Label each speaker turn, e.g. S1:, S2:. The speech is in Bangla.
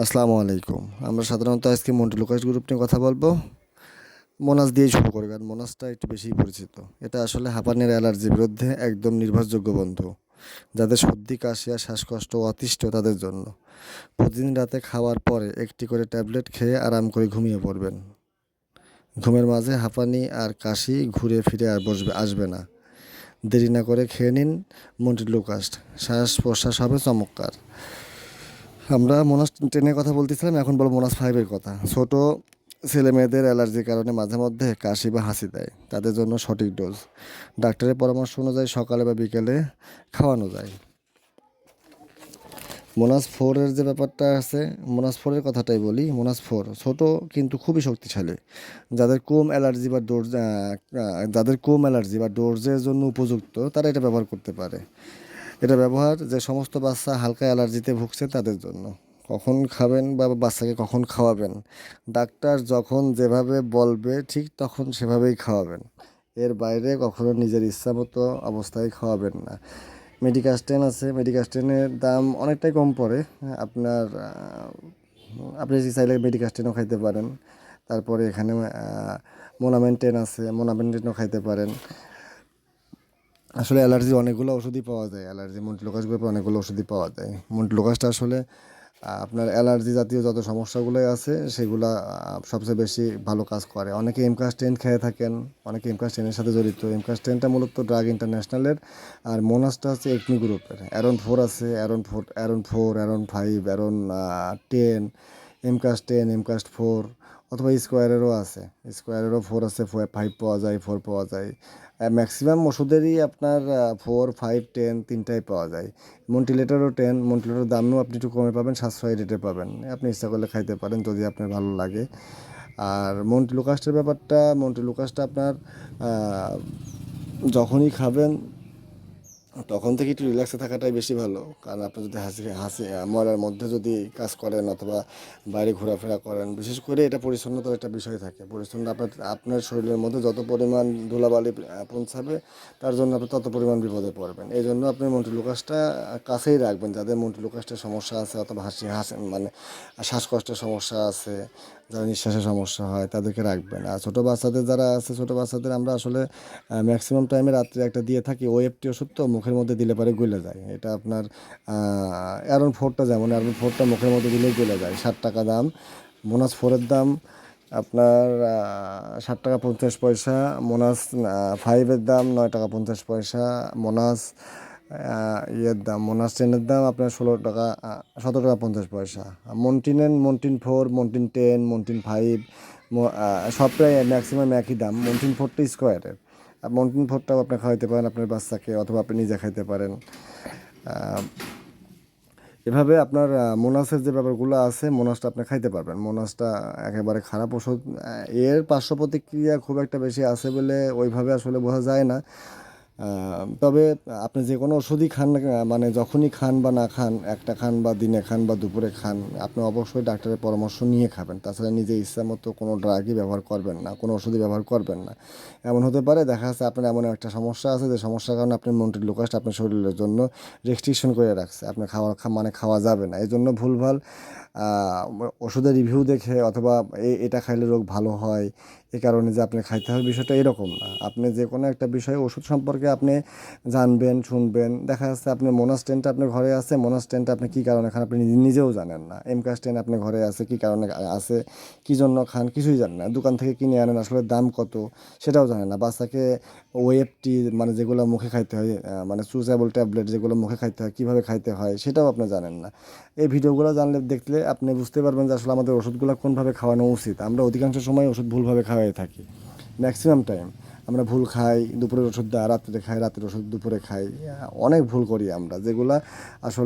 S1: আসসালামু আলাইকুম। আমরা সাধারণত আজকে মন্টু লোকাস গ্রুপ নিয়ে কথা বলব। মোনাস দিয়ে শুরু করি, কারণ মোনাসটা একটু বেশি পরিচিত। এটা আসলে হাঁপানির অ্যালার্জির বিরুদ্ধে একদম নির্ভরযোগ্য বন্ধু, যাদের সর্দি, কাশি আর শ্বাসকষ্ট অতিষ্ঠ তাদের জন্য। প্রতিদিন রাতে খাওয়ার পরে একটি করে ট্যাবলেট খেয়ে আরাম করে ঘুমিয়ে পড়বেন। ঘুমের মাঝে হাঁপানি আর কাশি ঘুরে ফিরে আর বসবে, আসবে না। দেরি না করে খেয়ে নিন মন্টি লোকাস্ট শ্বাস প্রশ্বাস হবে চমৎকার। আমরা মোনাস টেনের কথা বলতেছিলাম, এখন বলব মোনাস ফাইভের কথা। ছোট ছেলে মেয়েদের অ্যালার্জির কারণে মাঝে মধ্যে কাশি বা হাসি দেয়, তাদের জন্য সঠিক ডোজ। ডাক্তারের পরামর্শ অনুযায়ী সকালে বা বিকেলে খাওয়ানো যায়। মোনাস ফোরের যে ব্যাপারটা আছে মোনাস ফোরের কথাটাই বলি। মোনাস ফোর ছোট কিন্তু খুবই শক্তিশালী। যাদের কম অ্যালার্জি বা ডোর যাদের কম অ্যালার্জি বা ডোজের জন্য উপযুক্ত, তারা এটা ব্যবহার করতে পারে। এটা ব্যবহার যে সমস্ত বাচ্চা হালকা অ্যালার্জিতে ভুগছে তাদের জন্য। কখন খাবেন বা বাচ্চাকে কখন খাওয়াবেন? ডাক্তার যখন যেভাবে বলবে ঠিক তখন সেভাবেই খাওয়াবেন। এর বাইরে কখনো নিজের ইচ্ছা মতো অবস্থায় খাওয়াবেন না। মেডিকাস্টেন আছে মেডিকাস্টেনের দাম অনেকটাই কম পড়ে। আপনার আপনি যদি চাইলে মেডিকাস্টেনও খাইতে পারেন। তারপরে এখানে মোনামেন্টেন আছে, মোনামেন্টেনও খাইতে পারেন। আসলে অ্যালার্জি অনেকগুলো ওষুধই পাওয়া যায়। অ্যালার্জি মন্টলোকাস গ্রুপে অনেকগুলো ওষুধই পাওয়া যায়। মন্টলোকাসটা আসলে আপনার অ্যালার্জি জাতীয় যত সমস্যাগুলোই আছে, সেগুলা সবচেয়ে বেশি ভালো কাজ করে। অনেকে এমকাস টেন খেয়ে থাকেন, অনেকে এমকাস টেনের সাথে জড়িত। এমকাস টেনটা মূলত ড্রাগ ইন্টারন্যাশনালের, আর মোনাসটা হচ্ছে একমি গ্রুপের। অ্যারন ফোর আছে, অ্যারন ফোর অ্যারন ফোর, অ্যারন ফাইভ, অ্যারন টেন এমকাস্ট টেন এমকাস্ট ফোর অথবা স্কোয়ারেরও আছে। স্কোয়ারেরও ফোর আছে ফাইভ পাওয়া যায় ফোর পাওয়া যায়। ম্যাক্সিমাম ওষুধেরই আপনার ফোর ফাইভ টেন তিনটাই পাওয়া যায়। মন্টিলেটারও টেন মন্টিলেটার দামও আপনি একটু কমে পাবেন, সাশ্রয়ী রেটে পাবেন। আপনি ইচ্ছা করলে খাইতে পারেন যদি আপনার ভালো লাগে। আর মন্টি লুকাস্টের ব্যাপারটা, মন্টি লুকাসটা আপনার যখনই খাবেন তখন থেকে একটু রিল্যাক্সে থাকাটাই বেশি ভালো। কারণ আপনি যদি হাসি হাসি মরার মধ্যে যদি কাজ করেন অথবা বাইরে ঘোরাফেরা করেন, বিশেষ করে এটা পরিচ্ছন্নতার একটা বিষয় থাকে। পরিচ্ছন্ন আপনার আপনার শরীরের মধ্যে যত পরিমাণ ধুলাবালি পৌঁছাবে, তার জন্য আপনি তত পরিমাণ বিপদে পড়বেন। এই জন্য আপনি মন্টিলুকাসটা কাছেই রাখবেন। যাদের মন্টিলুকাসটার সমস্যা আছে অথবা হাসি হাসি মানে শ্বাসকষ্টের সমস্যা আছে যারা নিঃশ্বাসের সমস্যা হয়, তাদেরকে রাখবেন। আর ছোটো বাচ্চাদের যারা আছে, ছোটো বাচ্চাদের আমরা আসলে ম্যাক্সিমাম টাইমে রাত্রে একটা দিয়ে থাকি। ওএফটি ওষুধ তো মুখের মধ্যে দিলে পরে গলে যায়। এটা আপনার অ্যারন ফোরটা যেমন অ্যারন ফোরটা মুখের মধ্যে দিলেই গলে যায়। ষাট টাকা দাম। মোনাস ফোরের দাম আপনার ষাট টাকা পঞ্চাশ পয়সা। মোনাস ফাইভের দাম নয় টাকা পঞ্চাশ পয়সা। মোনাস ইয়ের দাম মোনাস টেনের দাম আপনার ষোলো টাকা সতেরো টাকা পঞ্চাশ পয়সা। মন্টিনেন মন্টিন ফোর মন্টিন টেন মন্টিন ফাইভ সবটাই ম্যাক্সিমাম একই দাম। মন্টিন ফোরটা স্কোয়ারের মন্টিন ফোরটাও আপনি খাওয়াইতে পারেন আপনার বাচ্চাকে অথবা আপনি নিজে খাইতে পারেন। এভাবে আপনার মোনাসের যে ব্যাপারগুলো আছে, মোনাসটা আপনি খাইতে পারবেন। মোনাসটা একেবারে খারাপ ওষুধ এর পার্শ্ব প্রতিক্রিয়া খুব একটা বেশি আছে বলে ওইভাবে আসলে বোঝা যায় না। তবে আপনি যে কোনো ওষুধই খান মানে যখনই খান বা না খান, একটা খান বা দিনে খান বা দুপুরে খান, আপনি অবশ্যই ডাক্তারের পরামর্শ নিয়ে খাবেন। তাছাড়া নিজে ইচ্ছা মতো কোনো ড্রাগই ব্যবহার করবেন না, কোনো ওষুধই ব্যবহার করবেন না। এমন হতে পারে, দেখা যাচ্ছে আপনার এমন একটা সমস্যা আছে, যে সমস্যার কারণে আপনি মন্টির লোকাসটা আপনার শরীরের জন্য রেস্ট্রিকশন করে রাখছে। আপনি খাওয়া মানে খাওয়া যাবে না। এই জন্য ভুলভাল ওষুধের রিভিউ দেখে অথবা এটা খাইলে রোগ ভালো হয় এই কারণে যে আপনি খাইতে হবে, বিষয়টা এরকম না। আপনি যে কোনো একটা বিষয়ে ওষুধ সম্পর্কে আপনি জানবেন, শুনবেন। দেখা যাচ্ছে আপনি মোনাস্টেনটা আপনার ঘরে আছে, মোনাস্টেনটা আপনি কী কারণে খান আপনি নিজে- নিজেও জানেন না। এমকাস্টেন আপনি ঘরে আছে, কী কারণে আছে, কী জন্য খান কিছুই জানেন না। দোকান থেকে কিনে আনেন, আসলে দাম কত, সেটাও জানেন না। বাচ্চাকে ওয়েবটি মানে যেগুলো মুখে খাইতে হয় মানে চুজেবল ট্যাবলেট যেগুলো মুখে খাইতে হয়, কীভাবে খাইতে হয়, সেটাও আপনি জানেন না। এই ভিডিওগুলো জানলে দেখলে আপনি বুঝতে পারবেন যে আসলে আমাদের ওষুধগুলো কোনভাবে খাওয়ানো উচিত। আমরা অধিকাংশ সময় ওষুধ ভুলভাবে খাওয়াই থাকি। ম্যাক্সিমাম টাইম আমরা ভুল খাই, দুপুরের ওষুধ রাত্রে খাই, রাতের ওষুধ দুপুরে খাই, অনেক ভুল করি আমরা, যেগুলো আসলে